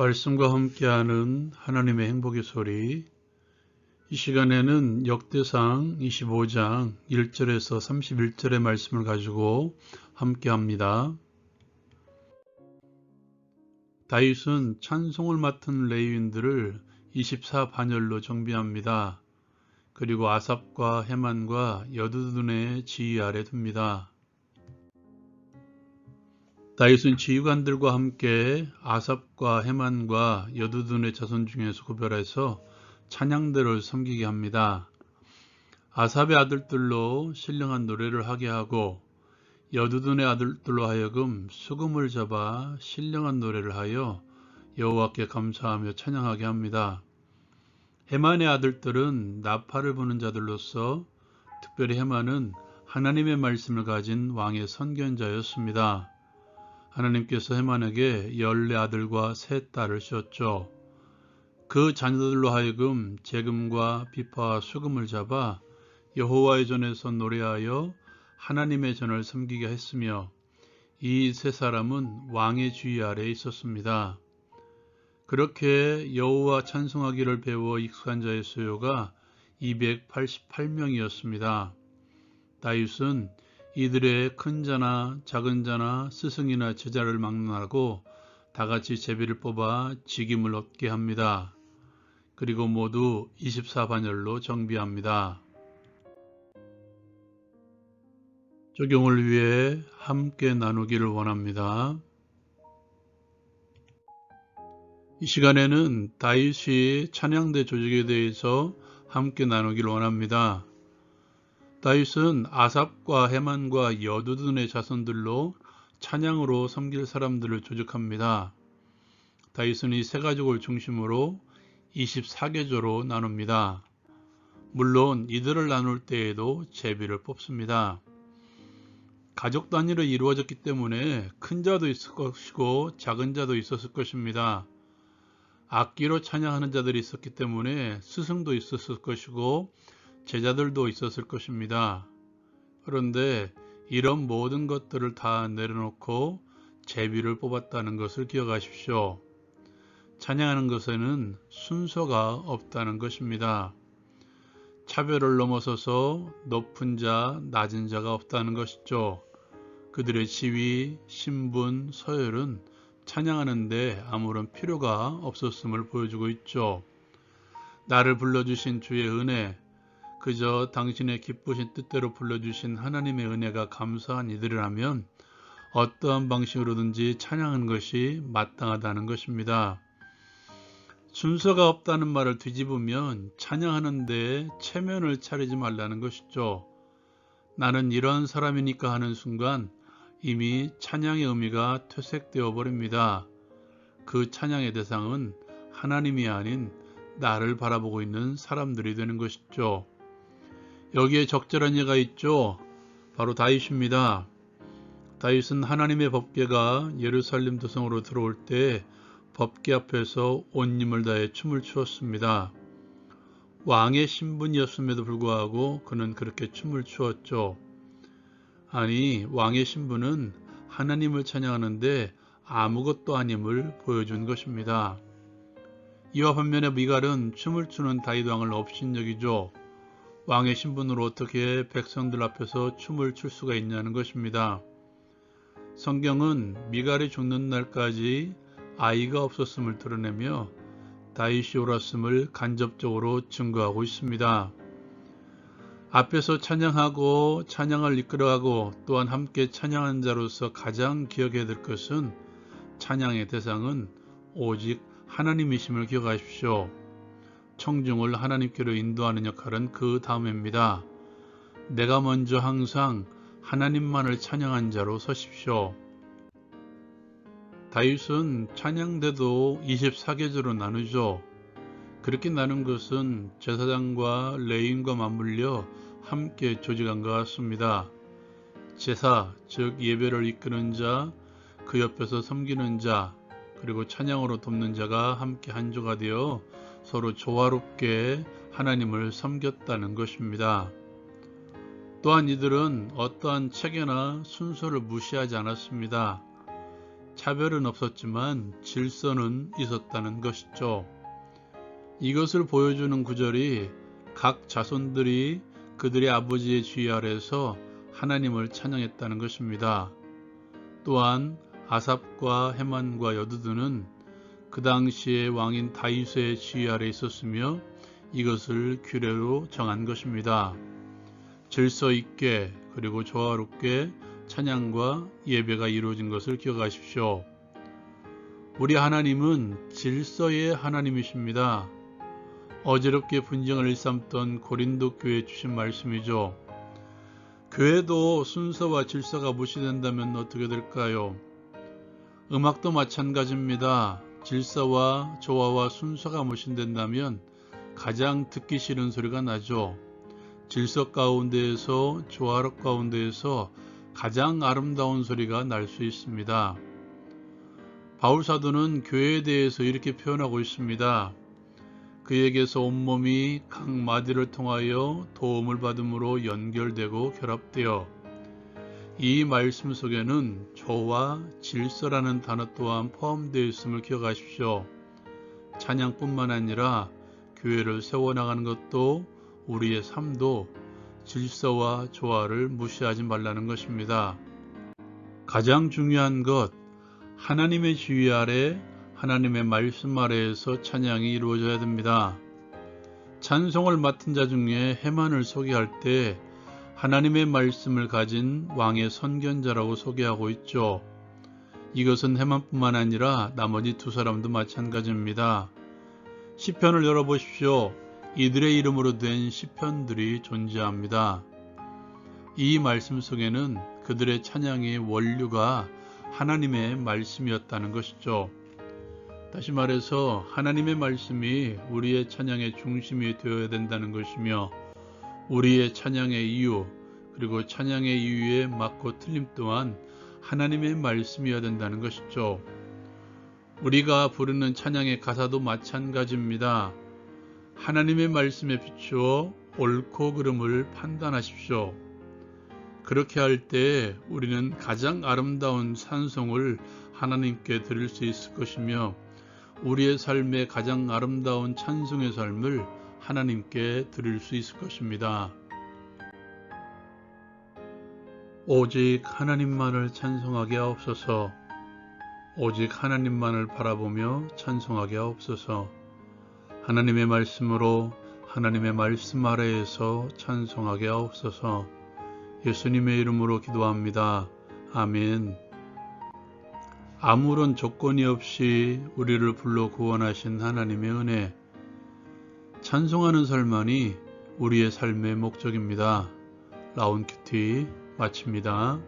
말씀과 함께하는 하나님의 행복의 소리 이 시간에는 역대상 25장 1절에서 31절의 말씀을 가지고 함께합니다. 다윗은 찬송을 맡은 레위인들을 24반열로 정비합니다. 그리고 아삽과 해만과 여두둔의 지휘 아래 둡니다. 다윗은 지휘관들과 함께 아삽과 해만과 여두둔의 자손 중에서 구별해서 찬양대를 섬기게 합니다. 아삽의 아들들로 신령한 노래를 하게 하고 여두둔의 아들들로 하여금 수금을 잡아 신령한 노래를 하여 여호와께 감사하며 찬양하게 합니다. 해만의 아들들은 나팔을 부는 자들로서 특별히 해만은 하나님의 말씀을 가진 왕의 선견자였습니다. 하나님께서 해만에게 열네 아들과 세 딸을 주었죠. 그 자녀들로 하여금 재금과 비파와 수금을 잡아 여호와의 전에서 노래하여 하나님의 전을 섬기게 했으며 이 세 사람은 왕의 주의 아래에 있었습니다. 그렇게 여호와 찬송하기를 배워 익숙한 자의 수요가 288명이었습니다. 다윗은 이들의 큰 자나 작은 자나 스승이나 제자를 막론하고 다 같이 제비를 뽑아 직임을 얻게 합니다. 그리고 모두 24반열로 정비합니다. 적용을 위해 함께 나누기를 원합니다. 이 시간에는 다윗이 찬양대 조직에 대해서 함께 나누기를 원합니다. 다윗은 아삽과 해만과 여두둔의 자손들로 찬양으로 섬길 사람들을 조직합니다. 다윗은 이 세 가족을 중심으로 24계조로 나눕니다. 물론 이들을 나눌 때에도 제비를 뽑습니다. 가족 단위로 이루어졌기 때문에 큰 자도 있을 것이고 작은 자도 있었을 것입니다. 악기로 찬양하는 자들이 있었기 때문에 스승도 있었을 것이고 제자들도 있었을 것입니다. 그런데 이런 모든 것들을 다 내려놓고 제비를 뽑았다는 것을 기억하십시오. 찬양하는 것에는 순서가 없다는 것입니다. 차별을 넘어서서 높은 자, 낮은 자가 없다는 것이죠. 그들의 지위, 신분, 서열은 찬양하는데 아무런 필요가 없었음을 보여주고 있죠. 나를 불러주신 주의 은혜, 그저 당신의 기쁘신 뜻대로 불러주신 하나님의 은혜가 감사한 이들이라면 어떠한 방식으로든지 찬양하는 것이 마땅하다는 것입니다. 순서가 없다는 말을 뒤집으면 찬양하는데 체면을 차리지 말라는 것이죠. 나는 이런 사람이니까 하는 순간 이미 찬양의 의미가 퇴색되어 버립니다. 그 찬양의 대상은 하나님이 아닌 나를 바라보고 있는 사람들이 되는 것이죠. 여기에 적절한 예가 있죠. 바로 다윗입니다. 다윗은 하나님의 법궤가 예루살렘 도성으로 들어올 때 법궤 앞에서 온 힘을 다해 춤을 추었습니다. 왕의 신분이었음에도 불구하고 그는 그렇게 춤을 추었죠. 아니 왕의 신분은 하나님을 찬양하는데 아무것도 아님을 보여준 것입니다. 이와 반면에 미갈은 춤을 추는 다윗 왕을 업신여기죠. 왕의 신분으로 어떻게 백성들 앞에서 춤을 출 수가 있냐는 것입니다. 성경은 미갈이 죽는 날까지 아이가 없었음을 드러내며 다윗이 옳았음을 간접적으로 증거하고 있습니다. 앞에서 찬양하고 찬양을 이끌어가고 또한 함께 찬양한 자로서 가장 기억해야 될 것은 찬양의 대상은 오직 하나님이심을 기억하십시오. 청중을 하나님께로 인도하는 역할은 그 다음입니다. 내가 먼저 항상 하나님만을 찬양한 자로 서십시오. 다윗은 찬양대도 24계절로 나누죠. 그렇게 나눈 것은 제사장과 레인과 맞물려 함께 조직한 것 같습니다. 제사, 즉 예배를 이끄는 자, 그 옆에서 섬기는 자, 그리고 찬양으로 돕는 자가 함께 한 조가 되어 서로 조화롭게 하나님을 섬겼다는 것입니다. 또한 이들은 어떠한 체계나 순서를 무시하지 않았습니다. 차별은 없었지만 질서는 있었다는 것이죠. 이것을 보여주는 구절이 각 자손들이 그들의 아버지의 지휘 아래서 하나님을 찬양했다는 것입니다. 또한 아삽과 헤만과 여두두는 그 당시의 왕인 다윗의 지휘 아래 있었으며 이것을 규례로 정한 것입니다. 질서 있게 그리고 조화롭게 찬양과 예배가 이루어진 것을 기억하십시오. 우리 하나님은 질서의 하나님이십니다. 어지럽게 분쟁을 일삼던 고린도 교회 주신 말씀이죠. 교회도 순서와 질서가 무시된다면 어떻게 될까요? 음악도 마찬가지입니다. 질서와 조화와 순서가 무신된다면 가장 듣기 싫은 소리가 나죠. 질서 가운데에서 조화롭 가운데에서 가장 아름다운 소리가 날 수 있습니다. 바울 사도는 교회에 대해서 이렇게 표현하고 있습니다. 그에게서 온몸이 각 마디를 통하여 도움을 받음으로 연결되고 결합되어 이 말씀 속에는 조와 질서라는 단어 또한 포함되어 있음을 기억하십시오. 찬양뿐만 아니라 교회를 세워나가는 것도 우리의 삶도 질서와 조화를 무시하지 말라는 것입니다. 가장 중요한 것, 하나님의 지휘 아래 하나님의 말씀 아래에서 찬양이 이루어져야 됩니다. 찬송을 맡은 자 중에 해만을 소개할 때 하나님의 말씀을 가진 왕의 선견자라고 소개하고 있죠. 이것은 해만뿐만 아니라 나머지 두 사람도 마찬가지입니다. 시편을 열어보십시오. 이들의 이름으로 된 시편들이 존재합니다. 이 말씀 속에는 그들의 찬양의 원류가 하나님의 말씀이었다는 것이죠. 다시 말해서 하나님의 말씀이 우리의 찬양의 중심이 되어야 된다는 것이며 우리의 찬양의 이유 그리고 찬양의 이유에 맞고 틀림 또한 하나님의 말씀이어야 된다는 것이죠. 우리가 부르는 찬양의 가사도 마찬가지입니다. 하나님의 말씀에 비추어 옳고 그름을 판단하십시오. 그렇게 할 때 우리는 가장 아름다운 찬송을 하나님께 드릴 수 있을 것이며 우리의 삶의 가장 아름다운 찬송의 삶을 하나님께 드릴 수 있을 것입니다. 오직 하나님만을 찬송하게 하옵소서. 오직 하나님만을 바라보며 찬송하게 하옵소서. 하나님의 말씀으로 하나님의 말씀 아래에서 찬송하게 하옵소서. 예수님의 이름으로 기도합니다. 아멘. 아무런 조건이 없이 우리를 불러 구원하신 하나님의 은혜. 찬송하는 삶만이 우리의 삶의 목적입니다. 라운큐티 마칩니다.